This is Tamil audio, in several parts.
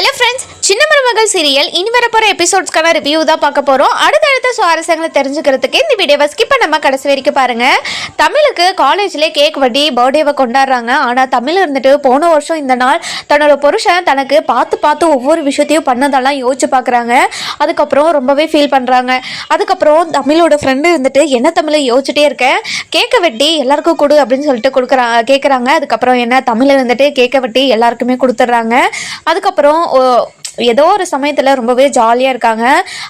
ஹலோ ஃப்ரெண்ட்ஸ் சின்ன மருமகள் சீரியல் இனி வரப்போகிற எபிசோட்ஸ்க்கான ரிவ்யூ தான் பார்க்க போகிறோம் அடுத்தடுத்த சுவாரஸ்யங்களை தெரிஞ்சுக்கிறதுக்கு இந்த வீடியோவை ஸ்கிப் பண்ணாமல் கடைசி வரைக்கும் பாருங்கள் தமிழுக்கு காலேஜ்லேயே கேக் வட்டி பர்த்டேவை கொண்டாடுறாங்க. ஆனால் தமிழ் இருந்துட்டு போன வருஷம் இந்த நாள் தன்னோட புருஷன் தனக்கு பார்த்து பார்த்து ஒவ்வொரு விஷயத்தையும் பண்ணதெல்லாம் யோசிச்சு பார்க்குறாங்க. அதுக்கப்புறம் ரொம்பவே ஃபீல் பண்ணுறாங்க அதுக்கப்புறம் தமிழோட ஃப்ரெண்டு இருந்துட்டு என்ன தமிழை? யோசிச்சுட்டே இருக்கேன் கேக்கை வெட்டி எல்லாருக்கும் கொடு அப்படின்னு சொல்லிட்டு கொடுக்குறாங்க கேட்குறாங்க அதுக்கப்புறம் என்ன? தமிழ் இருந்துட்டு கேக்கை வெட்டி எல்லாருக்குமே கொடுத்துட்றாங்க. அதுக்கப்புறம் ஏதோ ஒரு சமயத்தில் ரொம்பவே ஜாலியாக இருக்காங்க.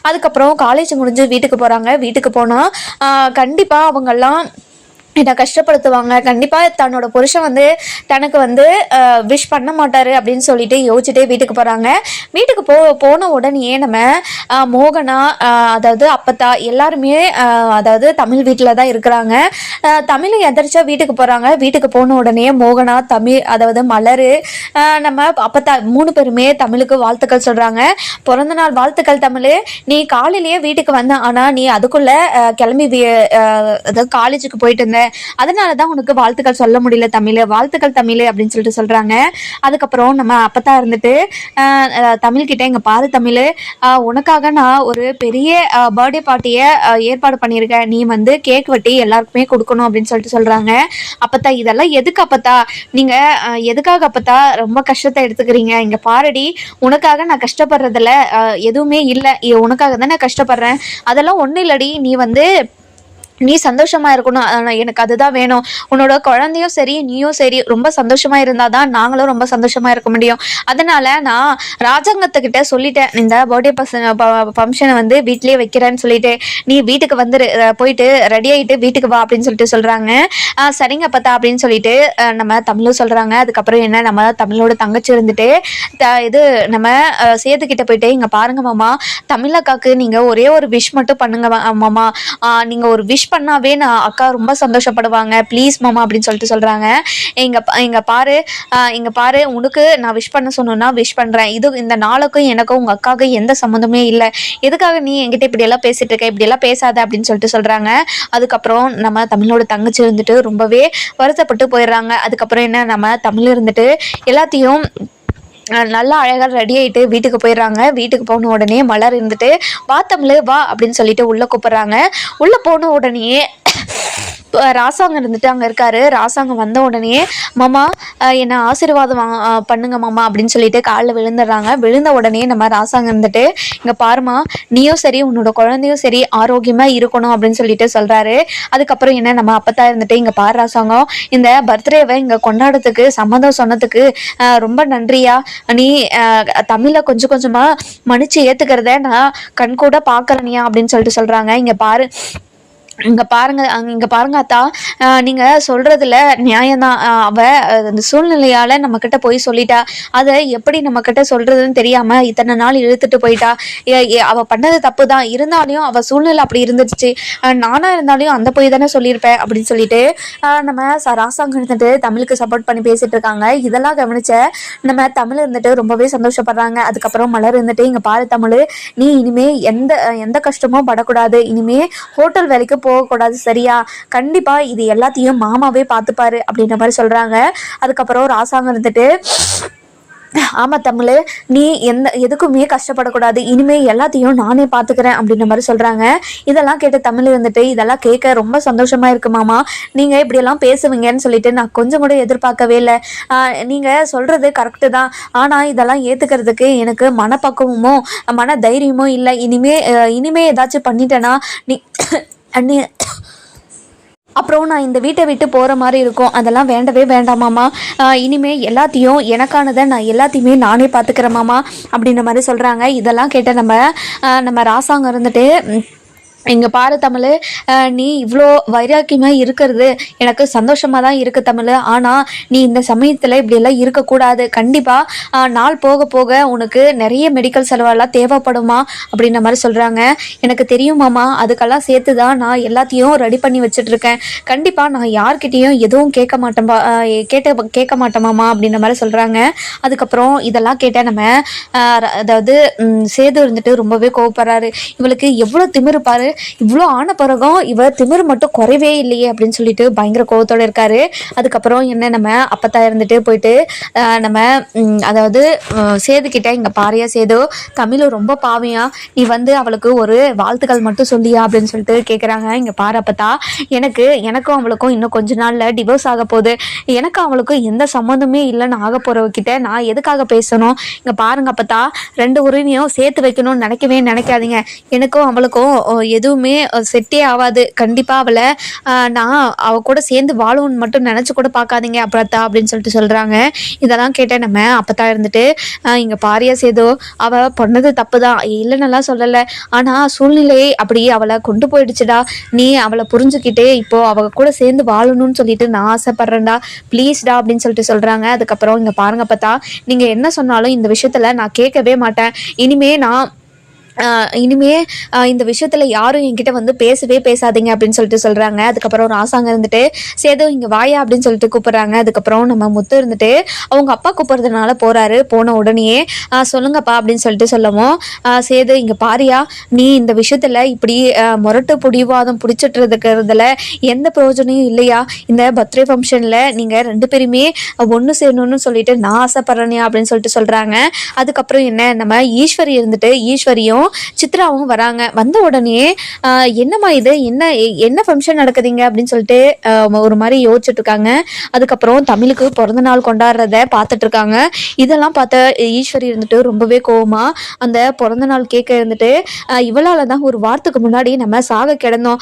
அதுக்கப்புறம் காலேஜ் முடிஞ்சு வீட்டுக்கு போகிறாங்க வீட்டுக்கு போனால் கண்டிப்பாக அவங்கெல்லாம் என்னை கஷ்டப்படுத்துவாங்க. கண்டிப்பாக தன்னோட புருஷன் வந்து தனக்கு வந்து விஷ் பண்ண மாட்டார் அப்படின்னு சொல்லிட்டு யோசிச்சுட்டே வீட்டுக்கு போகிறாங்க வீட்டுக்கு போ போன உடனே நம்ம மோகனா அதாவது அப்பத்தா எல்லாருமே அதாவது தமிழ் வீட்டில் தான் இருக்கிறாங்க. தமிழை தமிழ் எதிர்ச்சா வீட்டுக்கு போகிறாங்க வீட்டுக்கு போன உடனே மோகனா தமிழ் அதாவது மலர் நம்ம அப்பத்தா மூணு பேருமே தமிழுக்கு வாழ்த்துக்கள் சொல்கிறாங்க பிறந்த நாள் வாழ்த்துக்கள் தமிழ். நீ காலையிலேயே வீட்டுக்கு வந்த ஆனால் நீ அதுக்குள்ளே கிளம்பி அதாவது காலேஜுக்கு போயிட்டு இருந்தேன் அதனால தான் உனக்கு வாழ்த்துக்கள் சொல்ல முடியல தமிழ் வாழ்த்துக்கள் தமிழ் அப்படின்னு சொல்லிட்டு சொல்கிறாங்க அதுக்கப்புறம் நம்ம அப்பத்தா இருந்துட்டு தமிழ்கிட்ட எங்கள் பாரு தமிழ் உனக்காக நான் ஒரு பெரிய பர்த்டே பார்ட்டியை ஏற்பாடு பண்ணியிருக்கேன். நீ வந்து கேக் வெட்டி எல்லாருக்குமே கொடுக்கணும் அப்படின்னு சொல்லிட்டு சொல்கிறாங்க அப்பத்தா இதெல்லாம் எதுக்கு அப்பத்தா? நீங்கள் எதுக்காக அப்பத்தா ரொம்ப கஷ்டத்தை எடுத்துக்கிறீங்க? இங்கே பாரடி உனக்காக நான் கஷ்டப்படுறதில்ல எதுவுமே இல்லை. உனக்காக தான் நான் கஷ்டப்படுறேன். அதெல்லாம் ஒன்றும் இல்லடி. நீ வந்து நீ சந்தோஷமா இருக்கணும். எனக்கு அதுதான் வேணும். உன்னோட குழந்தையும் சரி நீயும் சரி ரொம்ப சந்தோஷமா இருந்தாதான் நாங்களும் ரொம்ப சந்தோஷமா இருக்க முடியும். அதனால நான் ராஜாங்கத்துக்கிட்ட சொல்லிட்டேன். இந்த பர்த்டே பசங்க ஃபங்க்ஷனை வந்து வீட்லயே வைக்கிறேன்னு சொல்லிட்டு நீ வீட்டுக்கு வந்து போயிட்டு ரெடி ஆயிட்டு வீட்டுக்கு வா அப்படின்னு சொல்லிட்டு சொல்றாங்க. சரிங்க பார்த்தா அப்படின்னு சொல்லிட்டு நம்ம தமிழும் சொல்றாங்க. அதுக்கப்புறம் என்ன நம்ம தமிழோட தங்கச்சி இருந்துட்டு த- இது நம்ம சேதுக்கிட்ட போயிட்டு இங்க பாருங்க மாமா தமிழக்காக்கு நீங்க ஒரே ஒரு விஷ் மட்டும் பண்ணுங்க மாமா. நீங்க ஒரு விஷ் பண்ணாவே நான் அக்கா ரொம்ப சந்தோஷப்படுவாங்க. ப்ளீஸ் மாமா அப்படின்னு சொல்லிட்டு சொல்கிறாங்க எங்கள் எங்கள் பாரு ஆஹ் பாரு உனக்கு நான் விஷ் பண்ண சொன்னேன்னா விஷ் பண்ணுறேன் இது இந்த நாளுக்கும் எனக்கும் உங்கள் அக்காவுக்கும் எந்த சம்மந்தமே இல்லை. எதுக்காக நீ என்கிட்ட இப்படியெல்லாம் பேசிகிட்டு இருக்க? இப்படியெல்லாம் பேசாத அப்படின்னு சொல்லிட்டு சொல்கிறாங்க அதுக்கப்புறம் நம்ம தமிழோட தங்கச்சி இருந்துட்டு ரொம்பவே வருத்தப்பட்டு போயிடுறாங்க. அதுக்கப்புறம் என்ன? நம்ம தமிழ் இருந்துட்டு எல்லாத்தையும் நல்லா அழகாக ரெடி ஆகிட்டு வீட்டுக்கு போயிடுறாங்க. வீட்டுக்கு போன உடனே மலர் இருந்துட்டு வா தமிழ் வா அப்படின்னு சொல்லிட்டு உள்ளே கூப்பிட்றாங்க. உள்ளே போன உடனே ராசாங்க இருந்துட்டு அங்கே இருக்காரு. ராசாங்க வந்த உடனே மாமா என்னை ஆசீர்வாதம் வா பண்ணுங்க மாமா அப்படின்னு சொல்லிட்டு காலில் விழுந்துடுறாங்க. விழுந்த உடனே நம்ம ராசாங்க இருந்துட்டு இங்கே பாருமா நீயும் சரி உன்னோட குழந்தையும் சரி ஆரோக்கியமாக இருக்கணும் அப்படின்னு சொல்லிட்டு சொல்கிறாரு அதுக்கப்புறம் என்ன நம்ம அப்பத்தா இருந்துட்டு இங்கே பாரு ராசாங்கம் இந்த பர்த்டேவை இங்கே கொண்டாடுறதுக்கு சம்மதம் சொன்னதுக்கு ரொம்ப நன்றியா. நீ தமிழை கொஞ்சம் கொஞ்சமாக மன்னிச்சு ஏற்றுக்கிறத நான் கண்கூட பார்க்குறனியா அப்படின்னு சொல்லிட்டு சொல்கிறாங்க இங்கே பாரு இங்க பாருங்க அங்க இங்க பாருங்க அத்தா. அஹ் நீங்க சொல்றதுல நியாயம்தான் அவள் அவ அந்த சூழ்நிலையால நம்ம கிட்ட போய் சொல்லிட்டா. அதை எப்படி நம்ம கிட்ட சொல்றதுன்னு தெரியாம இத்தனை நாள் இழுத்துட்டு போயிட்டா. எ- அவ பண்ணது தப்பு தான் இருந்தாலும் அவ சூழ்நிலை அப்படி இருந்துச்சு நானாக நானா இருந்தாலும் அந்த போய் தானே சொல்லியிருப்பேன் அப்படின்னு சொல்லிட்டு நம்ம ச- ராசாங்க இருந்துட்டு தமிழுக்கு சப்போர்ட் பண்ணி பேசிட்டு இருக்காங்க. இதெல்லாம் கவனிச்ச நம்ம தமிழ் இருந்துட்டு ரொம்பவே சந்தோஷப்படுறாங்க. அதுக்கப்புறம் மலர் இருந்துட்டு இங்க பாரு தமிழ் நீ இனிமே எந்த எந்த கஷ்டமும் படக்கூடாது. இனிமே ஹோட்டல் வேலைக்கு போகக்கூடாது சரியா? கண்டிப்பா இது எல்லாத்தையும் மாமாவே பார்த்துப்பாரு அப்படின்ற மாதிரி சொல்றாங்க. அதுக்கப்புறம் ராசாங்க இருந்துட்டு ஆமா தமிழ் நீ எந்த எதுக்குமே கஷ்டப்படக்கூடாது. இனிமே எல்லாத்தையும் நானே பார்த்துக்கிறேன் அப்படின்ற மாதிரி சொல்றாங்க. இதெல்லாம் கேட்டு தமிழ் இருந்துட்டு இதெல்லாம் கேட்க ரொம்ப சந்தோஷமா இருக்கு மாமா. நீங்க இப்படியெல்லாம் பேசுவீங்கன்னு சொல்லிட்டு நான் கொஞ்சம் கூட எதிர்பார்க்கவே இல்லை. நீங்கள் நீங்க சொல்றது கரெக்டு தான். ஆனா இதெல்லாம் ஏத்துக்கிறதுக்கு எனக்கு மனப்பக்குவமோ மன தைரியமோ இல்லை. இனிமே இனிமே ஏதாச்சும் பண்ணிட்டேன்னா நீ அண்ணி. அப்புறம் நான் இந்த வீட்டை விட்டு போகிற மாதிரி இருக்கும். அதெல்லாம் வேண்டவே வேண்டாமாம்மா இனிமேல் எல்லாத்தையும் எனக்கானதை நான் எல்லாத்தையுமே நானே பார்த்துக்கிறேன் மாமா அப்படின்ற மாதிரி சொல்கிறாங்க இதெல்லாம் கேட்ட நம்ம நம்ம ராசாங்க இருந்துட்டு இங்கே பாரு தமிழ் நீ இவ்வளோ வைராக்கியமாக இருக்கிறது எனக்கு சந்தோஷமாக தான் இருக்குது தமிழ். ஆனால் நீ இந்த சமயத்தில் இப்படியெல்லாம் இருக்கக்கூடாது. கண்டிப்பாக நாள் போக போக உனக்கு நிறைய மெடிக்கல் செலவெல்லாம் தேவைப்படுமா? அப்படின்ற மாதிரி சொல்கிறாங்க எனக்கு தெரியுமாம்மா அதுக்கெல்லாம் சேர்த்து தான் நான் எல்லாத்தையும் ரெடி பண்ணி வச்சுட்ருக்கேன் கண்டிப்பாக நான் யார்கிட்டேயும் எதுவும் கேட்க மாட்டேன்பா கேட்ட கேட்க மாட்டோமாம்மா அப்படின்ற மாதிரி சொல்கிறாங்க அதுக்கப்புறம் இதெல்லாம் கேட்டால் நம்ம அதாவது சேது இருந்துட்டு ரொம்பவே கோவப்படுறாரு. இவளுக்கு எவ்வளோ திமிருப்பாரு இவ்வளோ ஆன பிறகும் இவர் திமிர் மட்டும் குறைவே இல்லையே அப்படின்னு சொல்லிட்டு பயங்கர கோவத்தோடு இருக்காரு. அதுக்கப்புறம் என்ன நம்ம அப்பத்தா இருந்துட்டு போயிட்டு நம்ம அதாவது சேதுக்கிட்ட இங்கே பாரியா சேது தமிழ் ரொம்ப பாவியா நீ வந்து அவளுக்கு ஒரு வாழ்த்துக்கள் மட்டும் சொல்லியா அப்படின்னு சொல்லிட்டு கேட்குறாங்க இங்கே பாரு அப்பத்தா எனக்கு எனக்கும் அவளுக்கும் இன்னும் கொஞ்ச நாளில் டிவோர்ஸ் ஆக போகுது. எனக்கும் அவளுக்கும் எந்த சம்மந்தமே இல்லைன்னு ஆக போகிறவகிட்ட நான் எதுக்காக பேசணும்? இங்கே பாருங்க அப்பத்தா ரெண்டு உரிமையும் சேர்த்து வைக்கணும்னு நினைக்கவே நினைக்காதீங்க. எனக்கும் அவளுக்கும் ஓ, எதுவுமே செட்டே ஆகாது கண்டிப்பாக அவளை நான் அவ கூட சேர்ந்து வாழும்னு மட்டும் நினச்சி கூட பார்க்காதீங்க அப்புறத்தா அப்படின்னு சொல்லிட்டு சொல்கிறாங்க இதெல்லாம் கேட்டேன் நம்ம அப்பத்தா இருந்துட்டு இங்கே பாரியா சேதோ அவள் பண்ணது தப்பு தான் இல்லைன்னெல்லாம் சொல்லலை. ஆனால் சூழ்நிலை அப்படி அவளை கொண்டு போயிடுச்சுடா. நீ அவளை புரிஞ்சுக்கிட்டே இப்போ அவ கூட சேர்ந்து வாழணும்னு சொல்லிட்டு நான் ஆசைப்பட்றேன்டா. ப்ளீஸ்டா அப்படின்னு சொல்லிட்டு சொல்கிறாங்க அதுக்கப்புறம் இங்கே பாருங்க பார்த்தா நீங்கள் என்ன சொன்னாலும் இந்த விஷயத்தில் நான் கேட்கவே மாட்டேன். இனிமே நான் இனிமே இந்த விஷயத்துல யாரும் என்கிட்ட வந்து பேசவே பேசாதீங்க அப்படின்னு சொல்லிட்டு சொல்றாங்க. அதுக்கப்புறம் ராசாங்க இருந்துட்டு சேது இங்க வாயா அப்படின்னு சொல்லிட்டு கூப்பிடுறாங்க. அதுக்கப்புறம் நம்ம முத்து இருந்துட்டு அவங்க அப்பா கூப்பிடுறதுனால போறாரு. போன உடனேயே சொல்லுங்கப்பா அப்படின்னு சொல்லிட்டு சொல்லவும் சேது இங்க பாரியா நீ இந்த விஷயத்துல இப்படி முரட்டு பிடிவாதம் பிடிச்சிட்டு இருக்கிறதுல எந்த பிரயோஜனையும் இல்லையா? இந்த பர்த்டே ஃபங்க்ஷன்ல நீங்க ரெண்டு பேருமே ஒன்று சேரணும்னு சொல்லிட்டு நான் ஆசைப்படுறேனே அப்படின்னு சொல்லிட்டு சொல்றாங்க. அதுக்கப்புறம் என்ன நம்ம ஈஸ்வரி இருந்துட்டு ஈஸ்வரியும் சித்ராவும் வராங்க. வந்த உடனே என்னம்மா இது? என்ன என்ன ஃபங்க்ஷன் நடக்குதுங்க? அப்படின்னு சொல்லிட்டு ஒரு மாதிரி யோசிச்சுட்டு இருக்காங்க. அதுக்கப்புறம் தமிழுக்கு பிறந்த நாள் கொண்டாடுறத பார்த்துட்டு இருக்காங்க. இதெல்லாம் பார்த்த ஈஸ்வரி இருந்துட்டு ரொம்பவே கோவமா அந்த பிறந்த நாள் கேட்க இருந்துட்டு இவளால தான் ஒரு வாரத்துக்கு முன்னாடி நம்ம சாக கிடந்தோம்.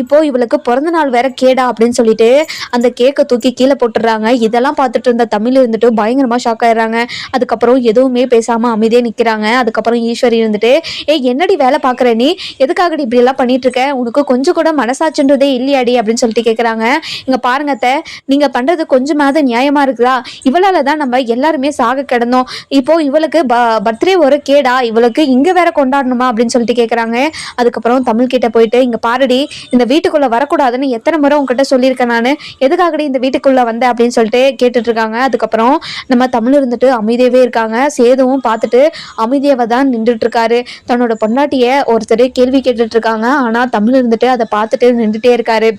இப்போ இவளுக்கு பிறந்த நாள் வேற கேடா அப்படின்னு சொல்லிட்டு அந்த கேக்கை தூக்கி கீழே போட்டுடுறாங்க. இதெல்லாம் பார்த்துட்டு இருந்த தமிழ் இருந்துட்டு பயங்கரமா ஷாக் ஆயிடுறாங்க. அதுக்கப்புறம் எதுவுமே பேசாம அமைதியே நிக்கிறாங்க. அதுக்கப்புறம் ஈஸ்வரி இருந்துட்டு ஏய் என்னடி வேலை பார்க்குற நீ? எதுக்காகடி இப்படி எல்லாம் பண்ணிட்டு இருக்க உனக்கு கொஞ்சம் கூட மனசாட்சின்றதே இல்லையாடி அப்படின்னு சொல்லிட்டு கேட்குறாங்க இங்க பாருங்க அத்தை நீங்க பண்றது கொஞ்சமாவது நியாயமா இருக்குதா? இவளால தான் நம்ம எல்லாருமே சாக கிடந்தோம். இப்போ இவளுக்கு பர்த்டே ஒரு கேடா இவளுக்கு இங்க வேற கொண்டாடணுமா அப்படின்னு சொல்லிட்டு கேட்குறாங்க அதுக்கப்புறம் தமிழ் கிட்ட போயிட்டு இங்க பாருடி இந்த வீட்டுக்குள்ள வரக்கூடாதுன்னு எத்தனை முறை உங்ககிட்ட சொல்லியிருக்கேன் நான்? எதுக்காகடி இந்த வீட்டுக்குள்ள வந்த? அப்படின்னு சொல்லிட்டு கேட்டுட்டு இருக்காங்க அதுக்கப்புறம் நம்ம தமிழ் இருந்துட்டு அமைதியாவே இருக்காங்க. சேதுவும் பார்த்துட்டு அமைதியாக தான் நின்றுட்டு இருக்காரு தன்னோட பொண்டாட்டிய ஒருத்தர் கேள்வி கேட்டுட்டு இருக்காங்க. ஆனா தமிழ் இருந்துட்டு அதை பார்த்துட்டு நின்றுட்டே இருக்காரு.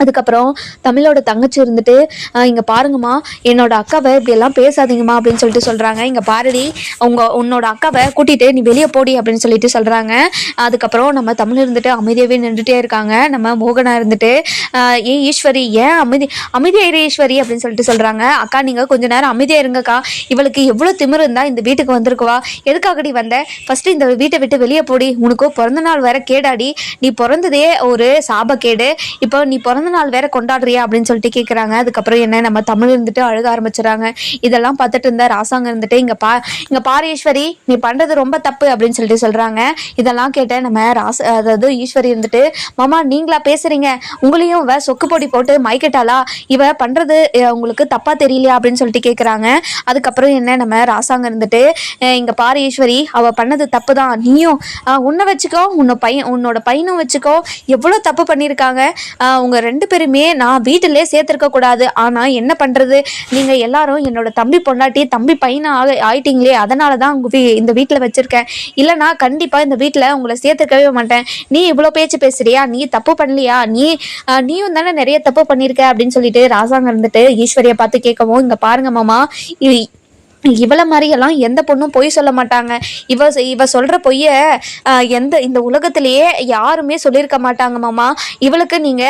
அதுக்கப்புறம் தமிழோட தங்கச்சி இருந்துட்டு இங்கே பாருங்கம்மா என்னோட அக்காவை இப்படியெல்லாம் பேசாதீங்கம்மா அப்படின்னு சொல்லிட்டு சொல்கிறாங்க இங்கே பாருடி உங்கள் உன்னோட அக்காவை கூட்டிகிட்டு நீ வெளியே போடி அப்படின்னு சொல்லிட்டு சொல்கிறாங்க அதுக்கப்புறம் நம்ம தமிழ் இருந்துட்டு அமைதியாகவே நின்றுட்டே இருக்காங்க. நம்ம மோகனா இருந்துட்டு ஏ ஏன் ஈஸ்வரி ஏன் அமைதி அமைதியாயிரு ஈஸ்வரி அப்படின்னு சொல்லிட்டு சொல்கிறாங்க அக்கா நீங்கள் கொஞ்ச நேரம் அமைதியாக இருங்கக்கா இவளுக்கு எவ்வளோ திமிர் இருந்தால் இந்த வீட்டுக்கு வந்திருக்குவா எதுக்காகடி வந்த? ஃபஸ்ட்டு இந்த வீட்டை விட்டு வெளியே போடி உனக்கு பிறந்த நாள் வேற கேடாடி நீ பிறந்ததே ஒரு சாபக்கேடு இப்போ நீ பிறந்த நாள் வேற கொண்டாடுறியா அப்படின்னு சொல்லிட்டு கேட்குறாங்க அதுக்கப்புறம் என்ன நம்ம தமிழ் இருந்துட்டு அழுக ஆரம்பிச்சுறாங்க இதெல்லாம் பார்த்துட்டு இருந்த ராசாங்க இருந்துட்டு இங்க பா இங்க பாரு ஈஸ்வரி நீ பண்றது ரொம்ப தப்பு அப்படின்னு சொல்லிட்டு சொல்றாங்க. இதெல்லாம் கேட்ட நம்ம ராச அதாவது ஈஸ்வரி இருந்துட்டு மாமா நீங்களா பேசுறீங்க. உங்களையும் இவ சொக்கு பொடி போட்டு மயக்கிட்டாளா இவ பண்றது உங்களுக்கு தப்பா தெரியலையா? அப்படின்னு சொல்லிட்டு கேட்குறாங்க அதுக்கப்புறம் என்ன நம்ம ராசாங்க இருந்துட்டு இங்க பாரு ஈஸ்வரி அவ பண்ணது தப்பு தான் நீயும் உன்னை வச்சுக்கோ உன்னோட பையன் உன்னோட பையனும் வச்சுக்கோ. எவ்வளோ தப்பு பண்ணியிருக்காங்க. உங்க ரெண்டு ரெண்டு பேருமே நான் வீட்டிலே சேர்த்துருக்க கூடாது. ஆனா என்ன பண்றது? நீங்க எல்லாரும் என்னோட தம்பி பொண்டாட்டி தம்பி பையனா ஆக ஆயிட்டீங்களே அதனால தான் உங்க வீ இந்த வீட்டில் வச்சிருக்கேன். இல்லைனா கண்டிப்பா இந்த வீட்டில் உங்களை சேர்த்துக்கவே மாட்டேன். நீ இவ்வளோ பேச்சு பேசுறியா? நீ தப்பு பண்ணலையா? நீ நீயும் தானே நிறைய தப்பு பண்ணியிருக்க அப்படின்னு சொல்லிட்டு ராசாங்க இருந்துட்டு ஈஸ்வரியை பார்த்து கேட்கவும் இங்க பாருங்க மாமா இவளை மாதிரியெல்லாம் எந்த பொண்ணும் பொய் சொல்ல மாட்டாங்க. இவ இவ சொல்ற பொய்ய எந்த இந்த உலகத்திலேயே யாருமே சொல்லியிருக்க மாட்டாங்க மாமா. இவளுக்கு நீங்க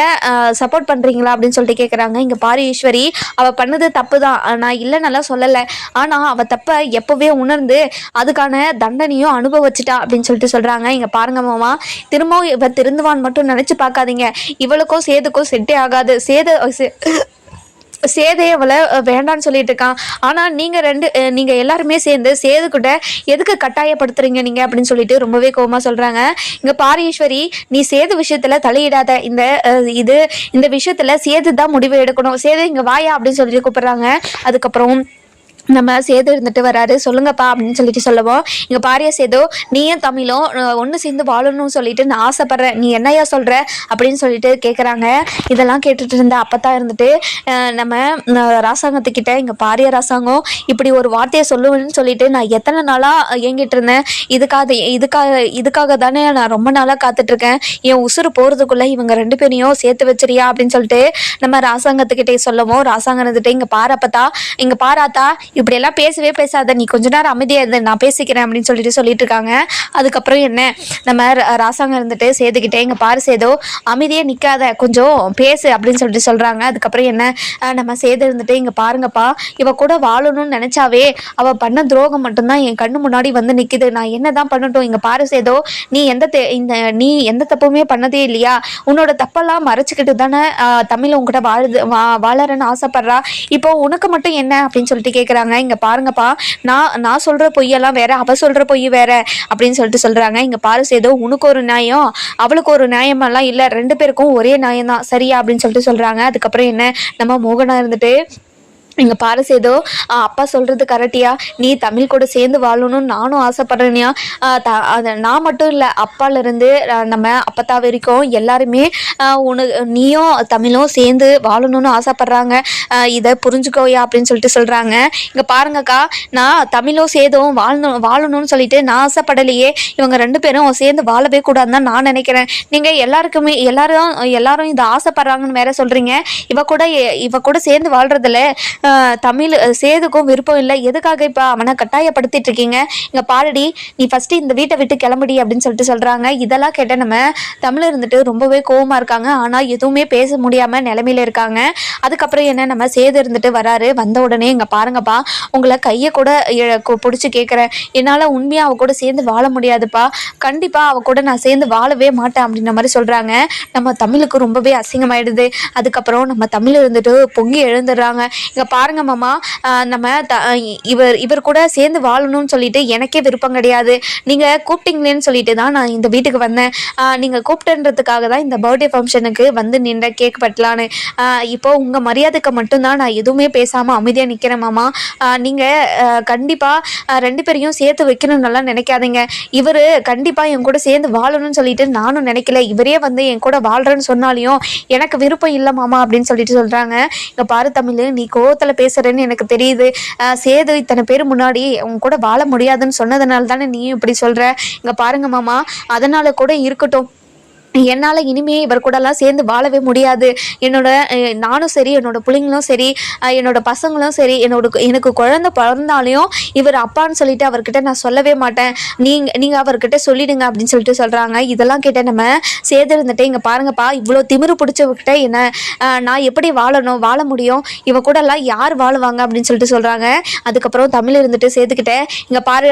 சப்போர்ட் பண்றீங்களா அப்படின்னு சொல்லிட்டு கேட்குறாங்க இங்க பாரு ஈஸ்வரி அவ பண்ணது தப்பு தான் நான் இல்லைன்னெல்லாம் சொல்லலை. ஆனா அவ தப்ப எப்பவே உணர்ந்து அதுக்கான தண்டனையும் அனுபவிச்சிட்டா அப்படின்னு சொல்லிட்டு சொல்றாங்க. இங்க பாருங்க மாமா. திரும்பவும் இவ திருந்துவான் மட்டும் நினைச்சு பார்க்காதீங்க. இவளுக்கும் சேதுக்கும் செட்டே ஆகாது. சேது சேதையவளை வேண்டான்னு சொல்லிட்டு இருக்கான் ஆனால் நீங்கள் ரெண்டு நீங்கள் எல்லாருமே சேர்ந்து சேது கூட எதுக்கு கட்டாயப்படுத்துறீங்க நீங்கள் அப்படின்னு சொல்லிட்டு ரொம்பவே கோபமாக சொல்கிறாங்க இங்கே பாரீஸ்வரி நீ சேது விஷயத்தில் தலையிடாத. இந்த இது இந்த விஷயத்தில் சேது தான் முடிவு எடுக்கணும். சேது இங்கே வாயா அப்படின்னு சொல்லிட்டு கூப்பிட்றாங்க. அதுக்கப்புறம் நம்ம சேது இருந்துட்டு வராரு. சொல்லுங்கப்பா அப்படின்னு சொல்லிட்டு சொல்லுவோம். இங்கே பாரியா சேதோ நீயும் தமிழும் ஒன்று சேர்ந்து வாழணும்னு சொல்லிட்டு நான் ஆசைப்பட்றேன். நீ என்னையா சொல்கிற அப்படின்னு சொல்லிட்டு கேட்குறாங்க இதெல்லாம் கேட்டுட்டு இருந்த அப்போ தான் இருந்துட்டு நம்ம ராசாங்கத்துக்கிட்ட இங்கே பாரிய ராசாங்கம் இப்படி ஒரு வார்த்தையை சொல்லுவேன்னு சொல்லிட்டு நான் எத்தனை நாளாக இயங்கிட்டு இருந்தேன். இதுக்காக இதுக்காக இதுக்காக தானே நான் ரொம்ப நாளாக காத்துட்ருக்கேன். என் உசுறு போகிறதுக்குள்ளே இவங்க ரெண்டு பேரையும் சேர்த்து வச்சிரியா அப்படின்னு சொல்லிட்டு நம்ம ராசாங்கத்துக்கிட்டே சொல்லவும். ராசாங்கம் இருந்துட்டு இங்கே பாரப்பத்தா இங்கே பாராத்தா இப்படியெல்லாம் பேசவே பேசாத நீ கொஞ்ச நேரம் அமைதியாக இருந்து நான் பேசிக்கிறேன் அப்படின்னு சொல்லிட்டு சொல்லிட்டு இருக்காங்க. அதுக்கப்புறம் என்ன? நம்ம ர- ராசாங்கம் இருந்துட்டு சேதுக்கிட்டே இங்கே பாரு சேதோ அமைதியே நிற்காத கொஞ்சம் பேசு அப்படின்னு சொல்லிட்டு சொல்கிறாங்க அதுக்கப்புறம் என்ன? நம்ம சேது இருந்துட்டு இங்கே பாருங்கப்பா இவ கூட வாழணும்னு நினச்சாவே அவள் பண்ண துரோகம் மட்டும்தான் என் கண்ணு முன்னாடி வந்து நிற்கிது நான் என்ன தான் பண்ணட்டும் இங்கே பாரு சேதோ நீ எந்த இந்த நீ எந்த தப்புமே பண்ணதே இல்லையா? உன்னோட தப்பெல்லாம் மறைச்சிக்கிட்டு தானே தமிழ் உங்ககிட்ட வாழுது வா வாழறன்னு ஆசைப்படுறா. இப்போ உனக்கு மட்டும் என்ன? அப்படின்னு சொல்லிட்டு கேட்குறாங்க இங்கே பாருங்கப்பா நான் நான் சொல்கிற பொய்யெல்லாம் வேற அவ சொல்கிற பொய் வேற அப்படின்னு சொல்லிட்டு சொல்கிறாங்க இங்கே பாரு சேதோ உனக்கு ஒரு நியாயம். அவளுக்கு ஒரு நியாயமெல்லாம் இல்லை. ரெண்டு பேருக்கும் ஒரே நியாயம் தான் சரியா? அப்படின்னு சொல்லிட்டு சொல்கிறாங்க அதுக்கப்புறம் என்ன? நம்ம மோகனா இருந்துட்டு எங்கள் பாரு சேதோ. அப்பா சொல்கிறது கரெக்டியா? நீ தமிழ் கூட சேர்ந்து வாழணும்னு நானும் ஆசைப்பட்றேனியா. ஆஹ் த நான் மட்டும் இல்லை அப்பாலேருந்து நம்ம அப்பத்தா வரைக்கும் எல்லாருமே உனக்கு நீயும் தமிழும் சேர்ந்து வாழணும்னு ஆசைப்பட்றாங்க. இதை புரிஞ்சுக்கோயா அப்படின்னு சொல்லிட்டு சொல்கிறாங்க இங்கே பாருங்கக்கா நான் தமிழும் சேதும் வாழணும் வாழணும்னு சொல்லிட்டு நான் ஆசைப்படலையே. இவங்க ரெண்டு பேரும் சேர்ந்து வாழவே கூடாதுன்னு தான் நான் நினைக்கிறேன். நீங்கள் எல்லாருக்குமே எல்லாரும் எல்லாரும் இதை ஆசைப்படுறாங்கன்னு வேற சொல்கிறீங்க இவ கூட இவ கூட சேர்ந்து வாழ்கிறதில்ல தமிழ் சேதுக்கும் விருப்பம் இல்லை. எதுக்காக இப்போ அவனை கட்டாயப்படுத்திட்டு இருக்கீங்க? இங்கே பாடடி நீ ஃபஸ்ட்டு இந்த வீட்டை விட்டு கிளம்புடி அப்படின்னு சொல்லிட்டு சொல்கிறாங்க இதெல்லாம் கேட்ட நம்ம தமிழ் இருந்துட்டு ரொம்பவே கோவமா இருக்காங்க. ஆனால் எதுவுமே பேச முடியாமல் நிலமையில இருக்காங்க. அதுக்கப்புறம் என்ன நம்ம சேது இருந்துட்டு வராரு. வந்த உடனே இங்கே பாருங்கப்பா உங்களை கையை கூட பிடிச்சி கேட்குறேன் என்னால் உண்மையாக அவ கூட சேர்ந்து வாழ முடியாதுப்பா. கண்டிப்பாக அவ கூட நான் சேர்ந்து வாழவே மாட்டேன் அப்படின்ற மாதிரி சொல்கிறாங்க நம்ம தமிழுக்கு ரொம்பவே அசிங்கமாயிடுது. அதுக்கப்புறம் நம்ம தமிழ் இருந்துட்டு பொங்கி எழுந்துடுறாங்க. இங்கே பாருங்க மாமா நம்ம த இவர் இவர் கூட சேர்ந்து வாழணும்னு சொல்லிட்டு எனக்கே விருப்பம் கிடையாது. நீங்கள் கூப்பிட்டீங்களேன்னு சொல்லிட்டு தான் நான் இந்த வீட்டுக்கு வந்தேன். நீங்கள் கூப்பிட்டுன்றதுக்காக தான் இந்த பர்த்டே ஃபங்க்ஷனுக்கு வந்து நின்ற கேக் பட்டலான்னு இப்போ உங்கள் மரியாதைக்கு மட்டும்தான் நான் எதுவுமே பேசாமல் அமைதியாக நிற்கிறேன் மாமா. நீங்கள் கண்டிப்பாக ரெண்டு பேரையும் சேர்த்து வைக்கணும்னுலாம் நினைக்காதீங்க. இவர் கண்டிப்பாக என் கூட சேர்ந்து வாழணும்னு சொல்லிட்டு நானும் நினைக்கல. இவரே வந்து என் கூட வாழ்கிறேன்னு சொன்னாலையும் எனக்கு விருப்பம் இல்லை மாமா அப்படின்னு சொல்லிட்டு சொல்கிறாங்க இங்கே பாரு தமிழ் நீ கோவத்தில் பேசுகிறேன்னு எனக்கு தெரியுது. சேது இத்தனை பேர் முன்னாடி உன் கூட வாழ முடியாதுன்னு சொன்னதுனால தானே நீயும் இப்படி சொல்கிற இங்கே பாருங்க மாமா. அதனால கூட இருக்கட்டும். என்னால் இனிமே இவர் கூடலாம் சேர்ந்து வாழவே முடியாது. என்னோட நானும் சரி என்னோட பிள்ளைங்களும் சரி என்னோட பசங்களும் சரி என்னோட எனக்கு குழந்த பிறந்தாலையும் இவர் அப்பான்னு சொல்லிட்டு அவர்கிட்ட நான் சொல்லவே மாட்டேன். நீங்கள் நீங்கள் அவர்கிட்ட சொல்லிடுங்க அப்படின்னு சொல்லிட்டு சொல்கிறாங்க இதெல்லாம் கேட்ட நம்ம சேர்ந்து இருந்துட்டு இங்கே பாருங்கப்பா இவ்வளோ திமிரு பிடிச்சவர்கிட்ட என்ன நான் எப்படி வாழணும் வாழ முடியும்? இவ கூடலாம் யார் வாழுவாங்க? அப்படின்னு சொல்லிட்டு சொல்கிறாங்க அதுக்கப்புறம் தமிழ் இருந்துட்டு சேர்த்துக்கிட்டேன். இங்கே பாரு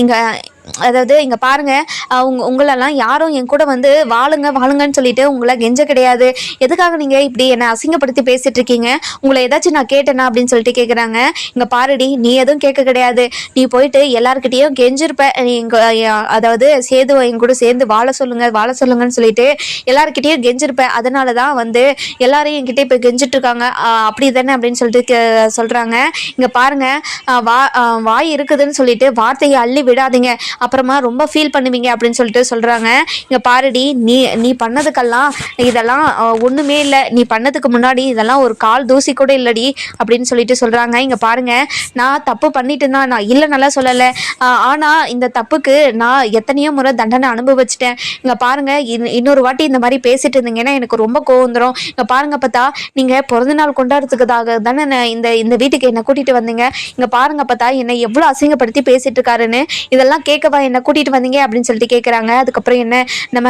இங்கே அதாவது இங்கே பாருங்கள் அஹ் உங்க உங்களெல்லாம் யாரும் என் கூட வந்து வாழுங்க வாழுங்கன்னு சொல்லிட்டு உங்களை கெஞ்ச கிடையாது. எதுக்காக நீங்கள் இப்படி என்னை அசிங்கப்படுத்தி பேசிகிட்டு இருக்கீங்க? உங்களை ஏதாச்சும் நான் கேட்டேனா அப்படின்னு சொல்லிட்டு கேட்குறாங்க இங்கே பாருடி நீ எதுவும் கேட்க கிடையாது. நீ போயிட்டு எல்லாருக்கிட்டேயும் கெஞ்சிருப்ப. எங்க அதாவது சேது என் கூட சேர்ந்து வாழ சொல்லுங்கள் வாழ சொல்லுங்கன்னு சொல்லிட்டு எல்லாருக்கிட்டேயும் கெஞ்சிருப்பேன் அதனால தான் வந்து எல்லாரையும் என்கிட்ட இப்போ கெஞ்சிட்ருக்காங்க அப்படி தானே அப்படின்னு சொல்லிட்டு கே- இங்கே பாருங்கள் வா வாய் இருக்குதுன்னு சொல்லிட்டு வார்த்தையை அள்ளி விடாதீங்க. அப்புறமா ரொம்ப ஃபீல் பண்ணுவீங்க அப்படின்னு சொல்லிட்டு சொல்கிறாங்க இங்கே பாருடி நீ நீ பண்ணதுக்கெல்லாம் இதெல்லாம் ஒன்றுமே இல்லை. நீ பண்ணதுக்கு முன்னாடி இதெல்லாம் ஒரு கால் தூசி கூட இல்லடி அப்படின்னு சொல்லிட்டு சொல்கிறாங்க இங்கே பாருங்கள் நான் தப்பு பண்ணிட்டு தான் நான் இல்லை நல்லா சொல்லலை ஆனால் இந்த தப்புக்கு நான் எத்தனையோ முறை தண்டனை அனுபவிச்சிட்டேன். இங்கே பாருங்கள் இன்- இன்னொரு வாட்டி இந்த மாதிரி பேசிட்டு இருந்தீங்கன்னா எனக்கு ரொம்ப கோவம் வந்துடும் இங்கே பாருங்கள் பார்த்தா நீங்கள் பிறந்த நாள் தானே நான் இந்த இந்த வீட்டுக்கு என்னை கூட்டிகிட்டு வந்தீங்க. இங்கே பாருங்க பார்த்தா என்னை எவ்வளோ அசிங்கப்படுத்தி பேசிட்டு இருக்காருன்னு. இதெல்லாம் கேட்கவா என்னை கூட்டிகிட்டு வந்தீங்க அப்படின்னு சொல்லிட்டு கேட்குறாங்க அதுக்கப்புறம் என்ன? நம்ம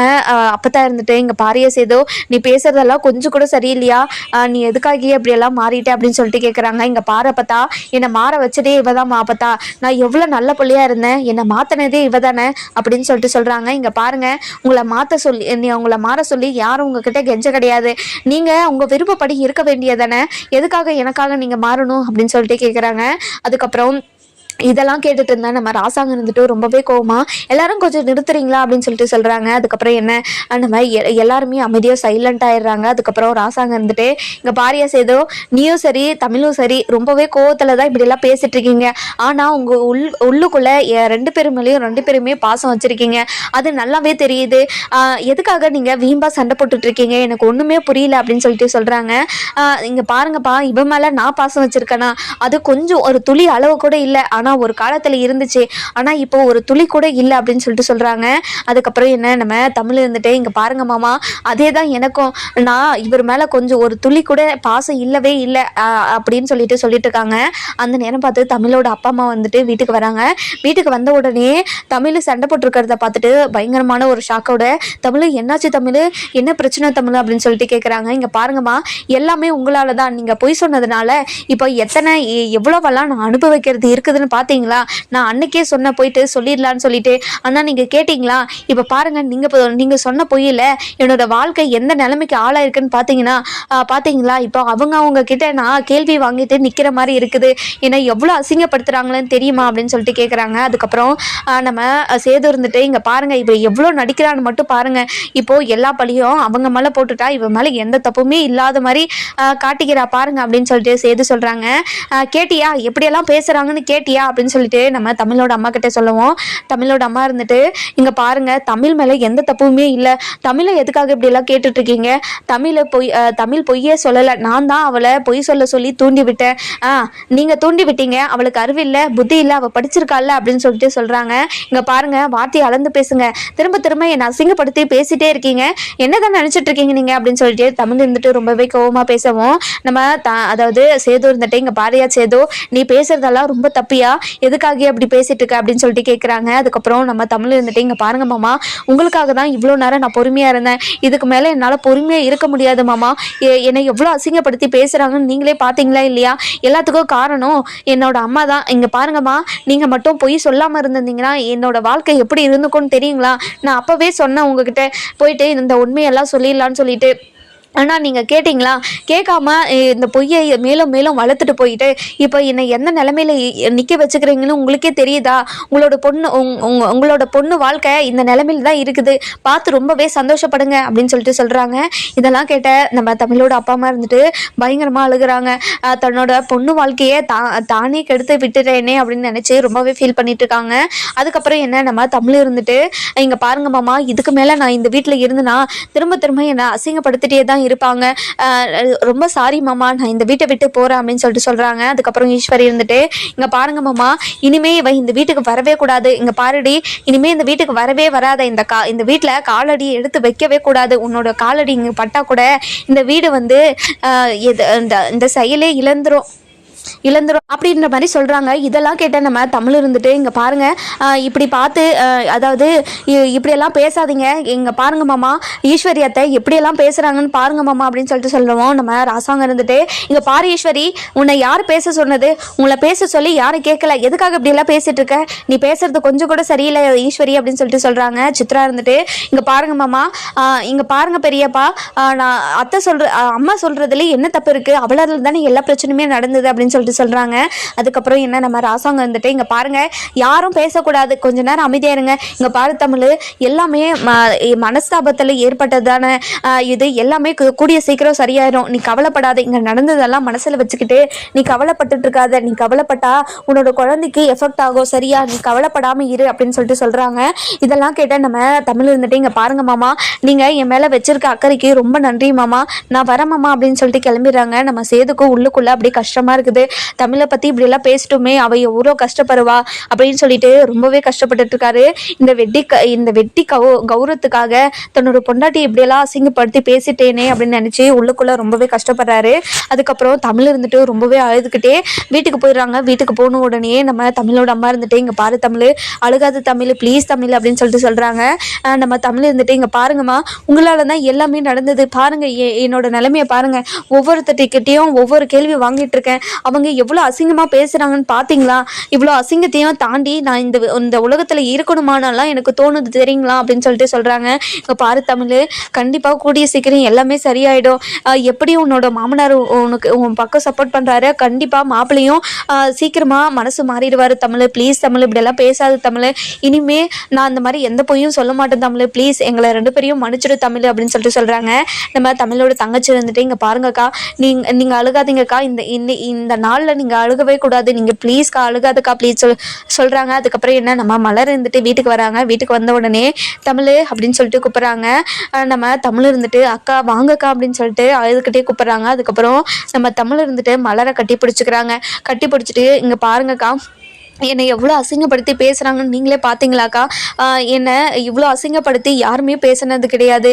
அப்பத்தான் இருந்துட்டு இங்கே பாரிய சேதோ நீ பேசுறதெல்லாம் கொஞ்சம் கூட சரியில்லையா? ஆஹ், நீ அப்படி அப்படியெல்லாம் மாறிட்ட அப்படின்னு சொல்லிட்டு கேட்குறாங்க இங்கே பாரு என்னை மாற வச்சதே இவ தான் அப்பத்தா. நான் எவ்வளோ நல்ல பிள்ளையா இருந்தேன். என்னை மாற்றினதே இவ தானே அப்படின்னு சொல்லிட்டு சொல்கிறாங்க இங்கே பாருங்க உங்களை மாற்ற சொல்லி நீ அவங்கள மாற சொல்லி யாரும் உங்ககிட்ட கெஞ்ச கிடையாது. நீங்கள் உங்கள் விருப்பப்படி இருக்க வேண்டியதானே? எதுக்காக எனக்காக நீங்கள் மாறணும் அப்படின்னு சொல்லிட்டு கேட்குறாங்க அதுக்கப்புறம் இதெல்லாம் கேட்டுட்டு இருந்தா நம்ம ராசாங்க இருந்துட்டு ரொம்பவே கோவமா எல்லாரும் கொஞ்சம் நிறுத்துறீங்களா? அப்படின்னு சொல்லிட்டு சொல்றாங்க. அதுக்கப்புறம் என்ன? அந்த நம்ம எ- எல்லாருமே அமைதியாக சைலண்ட் ஆயிடுறாங்க. அதுக்கப்புறம் ராசாங்க இருந்துட்டு இங்க பாரியா சேதோ நீயும் சரி தமிழும் சரி ரொம்பவே கோவத்துல தான் இப்படி எல்லாம் பேசிட்டு இருக்கீங்க. ஆனா உங்க உள் உள்ளுக்குள்ள ரெண்டு பேருமேலையும் ரெண்டு பேருமே பாசம் வச்சிருக்கீங்க. அது நல்லாவே தெரியுது. எதுக்காக நீங்க வீம்பா சண்டை போட்டுட்டு இருக்கீங்க? எனக்கு ஒண்ணுமே புரியல. அப்படின்னு சொல்லிட்டு சொல்றாங்க. இங்க பாருங்கப்பா இவன் மேல நான் பாசம் வச்சிருக்கேனா? அது கொஞ்சம் ஒரு துளி அளவு கூட இல்லை. ஆனா ஒரு காலத்துல இருந்துச்சு. ஆனா இப்போ ஒரு துளி கூட இல்லை அப்படின்னு சொல்லிட்டு சொல்றாங்க. அதுக்கப்புறம் என்ன நம்ம தமிழ் இருந்துட்டு இங்க பாருங்க மாமா. அதே தான் எனக்கும். நான் இவர் மேல கொஞ்சம் ஒரு துளி கூட பாசம் இல்லவே இல்லை அப்படின்னு சொல்லிட்டு சொல்லிட்டு இருக்காங்க. அந்த நேரம் பார்த்து தமிழோட அப்பா அம்மா வந்துட்டு வீட்டுக்கு வராங்க. வீட்டுக்கு வந்த உடனே தமிழ் சண்டை போட்டிருக்கிறத பார்த்துட்டு பயங்கரமான ஒரு ஷாக்கோட தமிழ் என்னாச்சு தமிழ்? என்ன பிரச்சனை தமிழ்? அப்படின்னு சொல்லிட்டு கேட்குறாங்க இங்கே பாருங்கம்மா எல்லாமே உங்களால தான் நீங்கள் பொய் சொன்னதுனால இப்போ எத்தனை எவ்வளோவெல்லாம் எவ்வளவெல்லாம் நான் அனுபவிக்கிறது இருக்குதுன்னு பார்த்தீங்களா நான் அன்னைக்கே சொன்ன போயிட்டு சொல்லிடலான்னு சொல்லிட்டு அண்ணா நீங்கள் கேட்டிங்களா? இப்போ பாருங்க நீங்கள் நீங்கள் சொன்ன பொய்யில என்னோட வாழ்க்கை எந்த நிலைமைக்கு ஆளாயிருக்குன்னு பார்த்தீங்கன்னா பார்த்தீங்களா இப்போ அவங்க அவங்க கிட்ட நான் கேள்வி வாங்கிட்டு நிற்கிற மாதிரி இருக்குது. ஏன்னா எவ்வளோ அசிங்கப்படுத்துறாங்களேன்னு தெரியுமா? அப்படின்னு சொல்லிட்டு கேட்குறாங்க அதுக்கப்புறம் நம்ம சேது இருந்துட்டு இங்கே பாருங்க இவ எவ்வளோ நடிக்கிறான்னு மட்டும் பாருங்க. இப்போ எல்லா பழியும் அவங்க மேலே போட்டுட்டா இவன் மேலே எந்த தப்புமே இல்லாத மாதிரி காட்டிக்கிறா பாருங்க அப்படின்னு சொல்லிட்டு சேது சொல்கிறாங்க கேட்டியா? எப்படியெல்லாம் பேசுகிறாங்கன்னு கேட்டியா? அப்படின்னு சொல்லிட்டு நம்ம தமிழோட அம்மா கிட்ட சொல்லுவோம். தமிழோட அம்மா இருந்துட்டு இங்கே பாருங்க தமிழ் மேலே எந்த தப்புமே இல்லை. தமிழை எதுக்காக இப்படியெல்லாம் கேட்டுட்டு இருக்கீங்க தமிழை பொய் தமிழ் பொய்யே சொல்லலை. நான் தான் அவளை பொய் சொல்ல சொல்லி தூண்டி விட்டேன். ஆ நீங்கள் தூண்டி விட்டீங்க. அவளுக்கு அறிவில்லை புத்தி இல்லை அவள் படிச்சிருக்காள் அப்படின்னு சொல்லிட்டு சொல்கிறாங்க இங்கே பாருங்க வார்த்தையை அளந்து பேசுங்க. திரும்ப திரும்ப என்னை அசிங்கப்படுத்தி பேசிட்டே இருக்கீங்க. என்னதான் நினைச்சிட்டு இருக்கீங்க நீங்க? அப்படின்னு சொல்லிட்டு தமிழ் இருந்துட்டு ரொம்பவே கோவமா பேசவும். நம்ம த அதாவது சேது இருந்துட்டு இங்க பாரியா சேது நீ பேசுறதெல்லாம் ரொம்ப தப்பியா? எதுக்காக அப்படி பேசிட்டு இருக்க அப்படின்னு சொல்லிட்டு கேட்குறாங்க அதுக்கப்புறம் நம்ம தமிழ் இருந்துட்டு இங்கே பாருங்க மாமா உங்களுக்காக தான் இவ்வளோ நேரம் நான் பொறுமையாக இருந்தேன். இதுக்கு மேலே என்னால் பொறுமையாக இருக்க முடியாது மாமா. என்னை எவ்வளோ அசிங்கப்படுத்தி பேசுகிறாங்கன்னு நீங்களே பார்த்தீங்களா இல்லையா? எல்லாத்துக்கும் காரணம் என்னோட அம்மா தான். இங்கே பாருங்கம்மா நீங்கள் மட்டும் பொய் சொல்லாமல் இருந்திருந்தீங்கன்னா என்னோட வாழ்க்கை எப்படி இருந்துக்கும்னு தெரியுங்களா? நான் அப்போவே சொன்னேன் உங்ககிட்ட. போயிட்டு இந்த உண்மையெல்லாம் சொல்லிடலான்னு சொல்லிட்டு ஆனால் நீங்கள் கேட்டிங்களா? கேட்காம இந்த பொய்யை மேலும் மேலும் வளர்த்துட்டு போயிட்டு இப்போ என்னை எந்த நிலமையில நிற்க வச்சுக்கிறீங்கன்னு உங்களுக்கே தெரியுதா? உங்களோட பொண்ணு உங்- உங் உங்களோட பொண்ணு வாழ்க்கை இந்த நிலமையில தான் இருக்குது. பார்த்து ரொம்பவே சந்தோஷப்படுங்க அப்படின்னு சொல்லிட்டு சொல்கிறாங்க இதெல்லாம் கேட்ட நம்ம தமிழோட அப்பா அம்மா இருந்துட்டு பயங்கரமாக அழுகுறாங்க. தன்னோட பொண்ணு வாழ்க்கையே தா தானே கெடுத்து விட்டுறேனே அப்படின்னு நினச்சி ரொம்பவே ஃபீல் பண்ணிட்டு இருக்காங்க. அதுக்கப்புறம் என்ன நம்ம தமிழ் இருந்துட்டு இங்கே பாருங்க மாமா இதுக்கு மேலே நான் இந்த வீட்டில் இருந்தேன்னா திரும்ப திரும்ப என்னை அசிங்கப்படுத்திட்டே தான் இருப்பாங்க. ரொம்ப சாரி மாமா நான் இந்த வீட்டை விட்டு போகிறேன் அப்படின்னு சொல்லிட்டு சொல்கிறாங்க அதுக்கப்புறம் ஈஸ்வரி இருந்துட்டு இங்கே பாருங்க மாமா இனிமே இவ இந்த வீட்டுக்கு வரவே கூடாது. இங்கே பாருடி இனிமே இந்த வீட்டுக்கு வரவே வராத. இந்த கா இந்த வீட்டில் காலடி எடுத்து வைக்கவே கூடாது. உன்னோட காலடி இங்கே பட்டா கூட இந்த வீடு வந்து இந்த இந்த செயலே இழந்துரும். இழந்துரும் அப்படின்ற மாதிரி சொல்கிறாங்க இதெல்லாம் கேட்ட நம்ம தமிழ் இருந்துட்டு இங்கே பாருங்க இப்படி பார்த்து அதாவது இப்படியெல்லாம் பேசாதீங்க. இங்கே பாருங்க மாமா ஈஸ்வரியத்தை எப்படியெல்லாம் பேசுகிறாங்கன்னு பாருங்க மாமா அப்படின்னு சொல்லிட்டு சொல்லுவோம் நம்ம ராசாங்க இருந்துட்டு இங்கே பாரு ஈஸ்வரி உன்னை யார் பேச சொன்னது? உங்களை பேச சொல்லி யாரும் கேட்கல. எதுக்காக இப்படியெல்லாம் பேசிட்டு இருக்க? நீ பேசுறது கொஞ்சம் கூட சரியில்லை ஈஸ்வரி அப்படின்னு சொல்லிட்டு சொல்கிறாங்க சித்ரா இருந்துட்டு இங்கே பாருங்க மாமா இங்கே பாருங்க பெரியப்பா ஆஹ் நான் அத்தை சொல்ற அம்மா சொல்றதுல என்ன தப்பு இருக்கு? அவளால தானே எல்லா பிரச்சனையுமே நடந்தது அப்படின்னு சொல்லிட்டு சொல்கிறாங்க அதுக்கப்புறம் என்ன நம்ம ராசாங்க வந்துட்டு இங்கே பாருங்க யாரும் பேசக்கூடாது. கொஞ்ச நேரம் அமைதியாக இருங்க. இங்கே பாரு தமிழ் எல்லாமே ம- மனஸ்தாபத்துல ஏற்பட்டதான இது எல்லாமே கூடிய சீக்கிரம் சரியாயிரும். நீ கவலைப்படாத இங்கே நடந்ததெல்லாம் மனசில் வச்சுக்கிட்டு நீ கவலைப்பட்டுட்டு இருக்காத நீ கவலைப்பட்டா உன்னோட குழந்தைக்கு எஃபெக்ட் ஆகும். சரியா? நீ கவலைப்படாமல் இரு அப்படின்னு சொல்லிட்டு சொல்கிறாங்க இதெல்லாம் கேட்டால் நம்ம தமிழ் இருந்துட்டு இங்கே பாருங்க மாமா நீங்கள் என் மேலே வச்சிருக்க அக்கறைக்கு ரொம்ப நன்றி மாமா. நான் வரேன் மாமா அப்படின்னு சொல்லிட்டு கிளம்பிடுறாங்க. நம்ம சேதுக்கும் உள்ளுக்குள்ளே அப்படியே கஷ்டமாக இருக்குது. தமிழை பற்றி இப்படிலாம் பேசிட்டோமே அவள் எவ்வளோ கஷ்டப்படுவா அப்படின்னு சொல்லிட்டு ரொம்பவே கஷ்டப்பட்டுட்டு இருக்காரு. இந்த வெட்டி க இந்த வெட்டி கௌ கௌரவத்துக்காக தன்னோட பொண்டாட்டி இப்படியெல்லாம் அசிங்கப்படுத்தி பேசிட்டேனே அப்படின்னு நினச்சி உள்ளுக்குள்ளே ரொம்பவே கஷ்டப்படுறாரு. அதுக்கப்புறம் தமிழ் இருந்துட்டு ரொம்பவே அழுதுகிட்டே வீட்டுக்கு போயிடுறாங்க. வீட்டுக்கு போன உடனே நம்ம தமிழோட அம்மா இருந்துட்டு இங்கே பாரு தமிழ் அழுகாத தமிழ் ப்ளீஸ் தமிழ் அப்படின்னு சொல்லிட்டு சொல்கிறாங்க நம்ம தமிழ் இருந்துட்டு இங்கே பாருங்கம்மா உங்களால் தான் எல்லாமே நடந்தது. பாருங்க என்னோட நிலைமையை பாருங்க. ஒவ்வொருத்தட்டிக்கிட்டேயும் ஒவ்வொரு கேள்வி வாங்கிட்டு இருக்கேன். அவங்க எவ்வளோ அசிங்கமாக பேசுகிறாங்கன்னு பார்த்தீங்களா இவ்வளோ அசிங்கத்தையும் தாண்டி நான் இந்த இந்த உலகத்தில் இருக்கணுமானாலாம் எனக்கு தோணுது தெரியுங்களா? அப்படின்னு சொல்லிட்டு சொல்கிறாங்க இங்கே பாரு தமிழ் கண்டிப்பாக கூடிய சீக்கிரம் எல்லாமே சரியாயிடும். எப்படியும் எப்படி உன்னோட மாமனார் உனக்கு உன் பக்கம் சப்போர்ட் பண்ணுறாரு கண்டிப்பாக மாப்பிள்ளையும் சீக்கிரமாக மனசு மாறிடுவார் தமிழ். ப்ளீஸ் தமிழ் இப்படியெல்லாம் பேசாத தமிழ். இனிமே நான் அந்த மாதிரி எந்த பொய்யும் சொல்ல மாட்டேன் தமிழ். ப்ளீஸ் எங்களை ரெண்டு பேரையும் மன்னிச்சிடு தமிழ் அப்படின்னு சொல்லிட்டு சொல்கிறாங்க நம்ம தமிழோட தங்கச்சி வந்துட்டு இங்கே பாருங்கக்கா. நீங்கள் நீங்கள் அழுகாதீங்கக்கா. இந்த இந்த நாளில் நீங்கள் அழுகவே கூடாது. நீங்கள் ப்ளீஸ்க்கா அழுகாதுக்கா ப்ளீஸ் சொல் சொல்கிறாங்க அதுக்கப்புறம் என்ன? நம்ம மலர் இருந்துட்டு வீட்டுக்கு வராங்க. வீட்டுக்கு வந்த உடனே தமிழ் அப்படின்னு சொல்லிட்டு கூப்பிட்றாங்க. நம்ம தமிழ் இருந்துட்டு அக்கா வாங்கக்கா அப்படின்னு சொல்லிட்டு அழுதுகிட்டே கூப்பிட்றாங்க. அதுக்கப்புறம் நம்ம தமிழ் இருந்துட்டு மலரை கட்டி பிடிச்சிக்கிறாங்க. கட்டி பிடிச்சிட்டு இங்கே பாருங்கக்கா என்னை எவ்வளோ அசிங்கப்படுத்தி பேசுகிறாங்கன்னு நீங்களே பார்த்தீங்களாக்கா என்னை இவ்வளோ அசிங்கப்படுத்தி யாருமே பேசுனது கிடையாது.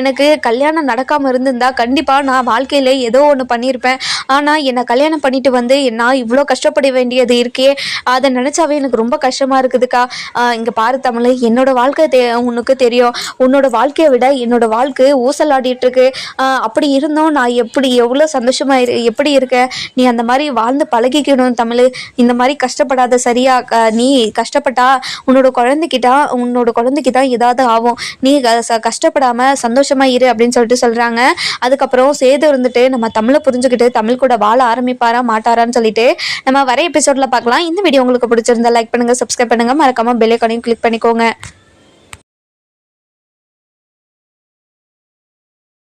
எனக்கு கல்யாணம் நடக்காமல் இருந்திருந்தா கண்டிப்பாக நான் வாழ்க்கையில் ஏதோ ஒன்று பண்ணியிருப்பேன். ஆனால் என்னை கல்யாணம் பண்ணிட்டு வந்து நான் இவ்வளோ கஷ்டப்பட வேண்டியது இருக்கே. அதை நினச்சாவே எனக்கு ரொம்ப கஷ்டமாக இருக்குதுக்கா. இங்கே பாரு தமிழ் என்னோட வாழ்க்கை தெ உனக்கு தெரியும். உன்னோட வாழ்க்கையை விட என்னோட வாழ்க்கை ஊசலாடிட்டுருக்கு. அப்படி இருந்தும் நான் எப்படி எவ்வளோ சந்தோஷமாக எப்படி இருக்கேன்? நீ அந்த மாதிரி வாழ்ந்து பழகிக்கணும் தமிழ். இந்த மாதிரி கஷ்டப்படாத சரியா நீ கஷ்டப்பட்டா உன்னோட குழந்தைக்கிட்டா உன்னோட குழந்தைக்கு தான் ஏதாவது ஆகும். நீ க- ச- கஷ்டப்படாம சந்தோஷமா இரு அப்படின்னு சொல்லிட்டு சொல்றாங்க. அதுக்கப்புறம் சேது இருந்துட்டு நம்ம தமிழை புரிஞ்சுக்கிட்டு தமிழ் கூட வாழ ஆரம்பிப்பாரா மாட்டாரான்னு சொல்லிட்டு நம்ம வர எபிசோட்ல பார்க்கலாம். இந்த வீடியோ உங்களுக்கு பிடிச்சிருந்தா லைக் பண்ணுங்க சப்ஸ்கிரைப் பண்ணுங்க. மறக்காம பெல் ஐக்கானையும் கிளிக் பண்ணிக்கோங்க.